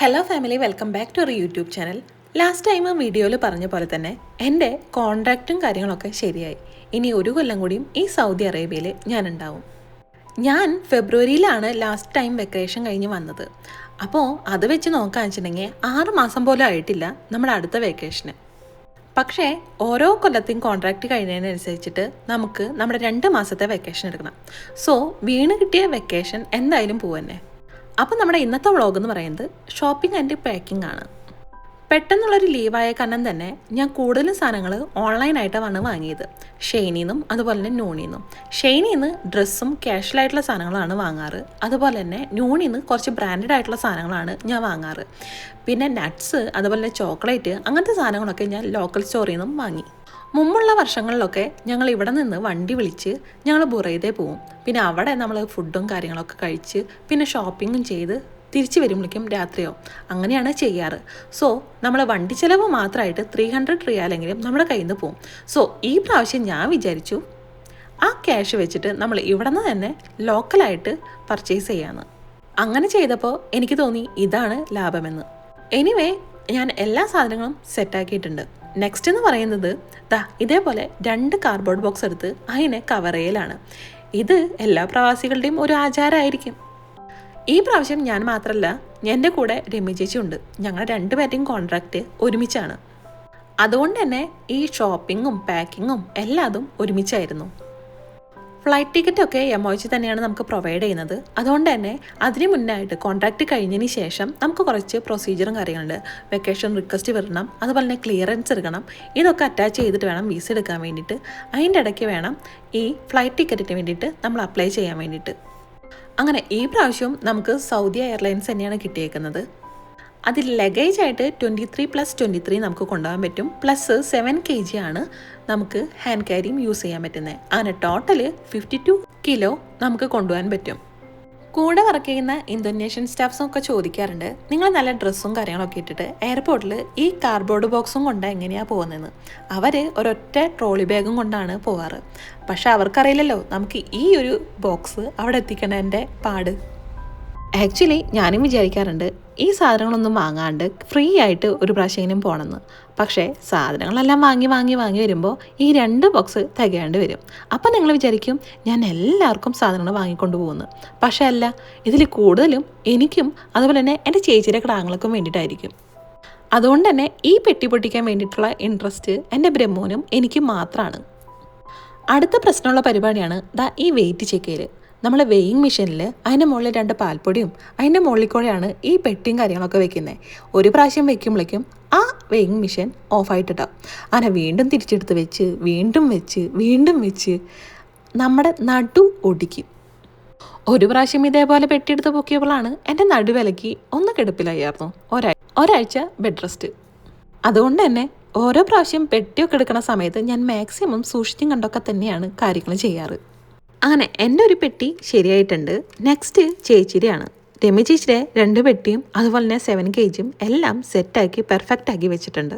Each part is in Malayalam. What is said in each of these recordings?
Hello family welcome back to our YouTube channel last time വീഡിയോയിൽ പറഞ്ഞ പോലെ തന്നെ എന്റെ കോൺട്രാക്റ്റും കാര്യങ്ങളൊക്കെ ശരിയായി. ഇനി ഒരു കൊല്ലം കൂടിയും ഈ സൗദി അറേബ്യയിൽ ഞാൻ ഉണ്ടാവും ഞാൻ ഫെബ്രുവരിയിലാണ് ലാസ്റ്റ് ടൈം വെക്കേഷൻ കഴിഞ്ഞ് വന്നത്. അപ്പോൾ അത് വെച്ച് നോക്കാന്ന് വെച്ചിട്ടുണ്ടെങ്കിൽ ആറ് മാസം പോലും ആയിട്ടില്ല നമ്മുടെ അടുത്ത വെക്കേഷന് പക്ഷേ ഓരോ കൊല്ലത്തെയും കോൺട്രാക്റ്റ് കഴിയുന്നതിനനുസരിച്ചിട്ട് നമുക്ക് നമ്മുടെ രണ്ട് മാസത്തെ വെക്കേഷൻ എടുക്കണം. സോ വീണ് കിട്ടിയ വെക്കേഷൻ എന്തായാലും പോവന്നെ. അപ്പം നമ്മുടെ ഇന്നത്തെ വ്ളോഗ് എന്ന് പറയുന്നത് ഷോപ്പിംഗ് ആൻഡ് പാക്കിംഗ് ആണ്. പെട്ടെന്നുള്ളൊരു ലീവായ കാരണം തന്നെ ഞാൻ കൂടുതലും സാധനങ്ങൾ ഓൺലൈനായിട്ടാണ് വാങ്ങിയത്. ഷെയ്നിന്നും അതുപോലെ തന്നെ നൂണിന്നും. ഷെയ്നിന്ന് ഡ്രസ്സും ക്യാഷ്വലായിട്ടുള്ള സാധനങ്ങളാണ് വാങ്ങാറ്. അതുപോലെ തന്നെ നൂണിന്ന് കുറച്ച് ബ്രാൻഡഡ് ആയിട്ടുള്ള സാധനങ്ങളാണ് ഞാൻ വാങ്ങാറ്. പിന്നെ നട്ട്സ് അതുപോലെ തന്നെ ചോക്ലേറ്റ് അങ്ങനത്തെ സാധനങ്ങളൊക്കെ ഞാൻ ലോക്കൽ സ്റ്റോറിൽ നിന്നും വാങ്ങി. മുമ്പുള്ള വർഷങ്ങളിലൊക്കെ ഞങ്ങൾ ഇവിടെ നിന്ന് വണ്ടി വിളിച്ച് ഞങ്ങൾ ബുറൈതേ പോവും. പിന്നെ അവിടെ നമ്മൾ ഫുഡും കാര്യങ്ങളൊക്കെ കഴിച്ച് പിന്നെ ഷോപ്പിങ്ങും ചെയ്ത് തിരിച്ചു വരുമ്പോഴേക്കും രാത്രിയാവും. അങ്ങനെയാണ് ചെയ്യാറ്. സോ നമ്മൾ വണ്ടി ചിലവ് മാത്രമായിട്ട് ത്രീ ഹൺഡ്രഡ് റിയാലെങ്കിലും നമ്മുടെ കയ്യിൽ നിന്ന് പോകും സോ ഈ പ്രാവശ്യം ഞാൻ വിചാരിച്ചു ആ ക്യാഷ് വെച്ചിട്ട് നമ്മൾ ഇവിടെ നിന്ന് തന്നെ ലോക്കലായിട്ട് പർച്ചേസ് ചെയ്യാമെന്ന് അങ്ങനെ ചെയ്തപ്പോൾ എനിക്ക് തോന്നി ഇതാണ് ലാഭമെന്ന്. എനിവേ ഞാൻ എല്ലാ സാധനങ്ങളും സെറ്റാക്കിയിട്ടുണ്ട് നെക്സ്റ്റ് എന്ന് പറയുന്നത് ദാ ഇതേപോലെ രണ്ട് കാർഡ്ബോർഡ് ബോക്സ് എടുത്ത് അതിനെ കവർ ചെയ്യലാണ്. ഇത് എല്ലാ പ്രവാസികളുടെയും ഒരു ആചാരമായിരിക്കും. ഈ പ്രാവശ്യം ഞാൻ മാത്രമല്ല എന്റെ കൂടെ രമ്യ ചേച്ചി ഉണ്ട്. ഞങ്ങൾ രണ്ടുപേരുടെയും കോൺട്രാക്റ്റ് ഒരുമിച്ചാണ്. അതുകൊണ്ട് തന്നെ ഈ ഷോപ്പിങ്ങും പാക്കിങ്ങും എല്ലാതും ഒരുമിച്ചായിരുന്നു. ഫ്ലൈറ്റ് ടിക്കറ്റ് ഒക്കെ ജി തന്നെയാണ് നമുക്ക് പ്രൊവൈഡ് ചെയ്യുന്നത്. അതുകൊണ്ട് തന്നെ അതിന് മുന്നായിട്ട് കോൺട്രാക്റ്റ് കഴിഞ്ഞതിന് ശേഷം നമുക്ക് കുറച്ച് പ്രൊസീജിയറും കാര്യങ്ങളുണ്ട്. വെക്കേഷൻ റിക്വസ്റ്റ് വരണം അതുപോലെ തന്നെ ക്ലിയറൻസ് എടുക്കണം. ഇതൊക്കെ അറ്റാച്ച് ചെയ്തിട്ട് വേണം വിസ എടുക്കാൻ വേണ്ടിയിട്ട്. അതിന്റെ ഇടയ്ക്ക് വേണം ഈ ഫ്ലൈറ്റ് ടിക്കറ്റിന് വേണ്ടിയിട്ട് നമ്മൾ അപ്ലൈ ചെയ്യാൻ വേണ്ടിയിട്ട്. അങ്ങനെ ഈ പ്രാവശ്യവും നമുക്ക് സൗദി എയർലൈൻസ് തന്നെയാണ് കിട്ടിയേക്കുന്നത്. അതിൽ ലഗേജ് ആയിട്ട് twenty three plus twenty three നമുക്ക് കൊണ്ടുപോകാൻ പറ്റും. പ്ലസ് സെവൻ കെ ജി ആണ് നമുക്ക് ഹാൻഡ് ക്യാരിയും യൂസ് ചെയ്യാൻ പറ്റുന്നത് അങ്ങനെ ടോട്ടൽ ഫിഫ്റ്റി ടു കിലോ നമുക്ക് കൊണ്ടുപോകാൻ പറ്റും. കൂടെ വർക്ക് ചെയ്യുന്ന ഇന്തോനേഷ്യൻ സ്റ്റാഫ്സും ഒക്കെ ചോദിക്കാറുണ്ട് നിങ്ങൾ നല്ല ഡ്രസ്സും കാര്യങ്ങളൊക്കെ ഇട്ടിട്ട് എയർപോർട്ടിൽ ഈ കാർഡ്ബോർഡ് ബോക്സും കൊണ്ട് എങ്ങനെയാണ് പോകുന്നതെന്ന് അവർ ഒരൊറ്റ ട്രോളി ബാഗും കൊണ്ടാണ് പോവാറ്. പക്ഷെ അവർക്കറിയില്ലല്ലോ നമുക്ക് ഈ ഒരു ബോക്സ് അവിടെ എത്തിക്കണതിന്റെ പാട്. ആക്ച്വലി ഞാനും വിചാരിക്കാറുണ്ട് ഈ സാധനങ്ങളൊന്നും വാങ്ങാണ്ട് ഫ്രീ ആയിട്ട് ഒരു പ്രാവശ്യം പോകണമെന്ന് പക്ഷേ സാധനങ്ങളെല്ലാം വാങ്ങി വാങ്ങി വാങ്ങി വരുമ്പോൾ ഈ രണ്ട് ബോക്സ് തികയാണ്ട് വരും. അപ്പം നിങ്ങൾ വിചാരിക്കും ഞാൻ എല്ലാവർക്കും സാധനങ്ങൾ വാങ്ങിക്കൊണ്ട് പോകുന്നു. പക്ഷേ അല്ല ഇതിൽ കൂടുതലും എനിക്കും അതുപോലെ തന്നെ എന്റെ ചേച്ചിയുടെ കിടാങ്ങൾക്കും വേണ്ടിയിട്ടായിരിക്കും. അതുകൊണ്ട് തന്നെ ഈ പെട്ടി പൊട്ടിക്കാൻ വേണ്ടിയിട്ടുള്ള ഇൻട്രസ്റ്റ് എന്റെ ബ്രഹ്മോനും എനിക്ക് മാത്രമാണ് അടുത്ത പ്രശ്നമുള്ള പരിപാടിയാണ് ദാ ഈ വെയിറ്റ് ചെക്ക് ചെയ്യൽ നമ്മൾ വെയിങ് മെഷീനിൽ അതിന്റെ മുകളിൽ രണ്ട് പാൽപ്പൊടിയും അതിന്റെ മുകളിൽ കൂടെയാണ് ഈ പെട്ടിയും കാര്യങ്ങളൊക്കെ വെക്കുന്നത് ഒരു പ്രാവശ്യം വെക്കുമ്പോഴേക്കും ആ വെയിങ് മെഷീൻ ഓഫായിട്ടിട്ടാവും അങ്ങനെ വീണ്ടും തിരിച്ചെടുത്ത് വെച്ച് വീണ്ടും വെച്ച് വീണ്ടും വെച്ച് നമ്മുടെ നടു ഒടിക്കും. ഒരു പ്രാവശ്യം ഇതേപോലെ പെട്ടിയെടുത്ത് പൊക്കിയപ്പോഴാണ് എന്റെ നടുവിലക്ക് ഒന്ന് കിടപ്പിലായിരുന്നു. ഒരാഴ്ച ഒരാഴ്ച ബെഡ് റെസ്റ്റ് അതുകൊണ്ട് തന്നെ ഓരോ പ്രാവശ്യം പെട്ടിയൊക്കെ എടുക്കുന്ന സമയത്ത് ഞാൻ മാക്സിമം സൂക്ഷിച്ചും കണ്ടൊക്കെ തന്നെയാണ് കാര്യങ്ങൾ ചെയ്യാറ്. അങ്ങനെ എന്റെ ഒരു പെട്ടി ശരിയായിട്ടുണ്ട്. നെക്സ്റ്റ് ചേച്ചിയുടെയാണ്. രമ്യ ചേച്ചിയുടെ രണ്ട് പെട്ടിയും അതുപോലെ തന്നെ സെവൻ കെ ജിയും എല്ലാം സെറ്റാക്കി പെർഫെക്റ്റ് ആക്കി വെച്ചിട്ടുണ്ട്.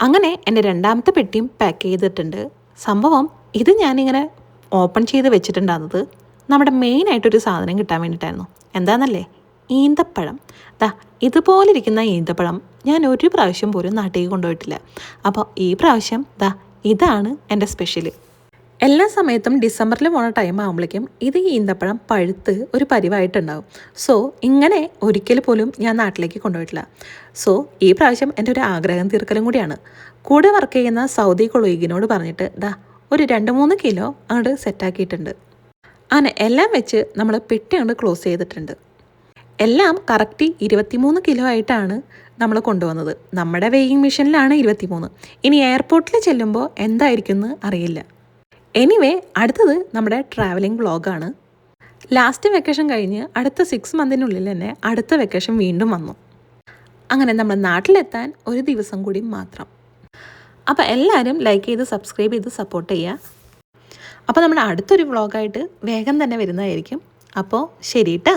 അങ്ങനെ എന്റെ രണ്ടാമത്തെ പെട്ടിയും പാക്ക് ചെയ്തിട്ടുണ്ട്. സംഭവം ഇത് ഞാനിങ്ങനെ ഓപ്പൺ ചെയ്ത് വെച്ചിട്ടുണ്ടാകുന്നത് നമ്മുടെ മെയിനായിട്ടൊരു സാധനം കിട്ടാൻ വേണ്ടിയിട്ടായിരുന്നു. എന്താണെന്നല്ലേ ഈന്തപ്പഴം. ദാ ഇതുപോലെ ഇരിക്കുന്ന ഈന്തപ്പഴം ഞാൻ ഒരു പ്രാവശ്യം പോലും നാട്ടിലേക്ക് കൊണ്ടുപോയിട്ടില്ല. അപ്പോൾ ഈ പ്രാവശ്യം ദാ ഇതാണ് എന്റെ സ്പെഷ്യൽ എല്ലാ സമയത്തും ഡിസംബറിൽ പോണ ടൈം ആകുമ്പോഴേക്കും ഇത് ഈന്തപ്പഴം പഴുത്ത് ഒരു പരിവായിട്ടുണ്ടാവും. സോ ഇങ്ങനെ ഒരിക്കൽ പോലും ഞാൻ നാട്ടിലേക്ക് കൊണ്ടുപോയിട്ടില്ല. സോ ഈ പ്രാവശ്യം എന്റെ ഒരു ആഗ്രഹം തീർക്കലും കൂടിയാണ്. കൂടെ വർക്ക് ചെയ്യുന്ന സൗദി കൊളീഗിനോട് പറഞ്ഞിട്ട് ദാ ഒരു രണ്ട് മൂന്ന് കിലോ അങ്ങോട്ട് സെറ്റാക്കിയിട്ടുണ്ട് അങ്ങനെ എല്ലാം വെച്ച് നമ്മൾ പെട്ടി അങ്ങോട്ട് ക്ലോസ് ചെയ്തിട്ടുണ്ട്. എല്ലാം കറക്റ്റ് ഇരുപത്തിമൂന്ന് കിലോ ആയിട്ടാണ് നമ്മൾ കൊണ്ടുവന്നത്. നമ്മുടെ വെയിങ് മെഷീനിലാണ് ഇരുപത്തിമൂന്ന്. ഇനി എയർപോർട്ടിൽ ചെല്ലുമ്പോൾ എന്തായിരിക്കും എന്ന് അറിയില്ല. എനിവേ അടുത്തത് നമ്മുടെ ട്രാവലിംഗ് വ്ളോഗാണ് ലാസ്റ്റ് വെക്കേഷൻ കഴിഞ്ഞ് അടുത്ത സിക്സ് മന്തിനുള്ളിൽ തന്നെ അടുത്ത വെക്കേഷൻ വീണ്ടും വന്നു. അങ്ങനെ നമ്മൾ നാട്ടിലെത്താൻ ഒരു ദിവസം കൂടി മാത്രം. അപ്പോൾ എല്ലാവരും ലൈക്ക് ചെയ്ത് സബ്സ്ക്രൈബ് ചെയ്ത് സപ്പോർട്ട് ചെയ്യുക അപ്പോൾ നമ്മുടെ അടുത്തൊരു വ്ളോഗായിട്ട് വേഗം തന്നെ വരുന്നതായിരിക്കും. അപ്പോൾ ശരി കേട്ടോ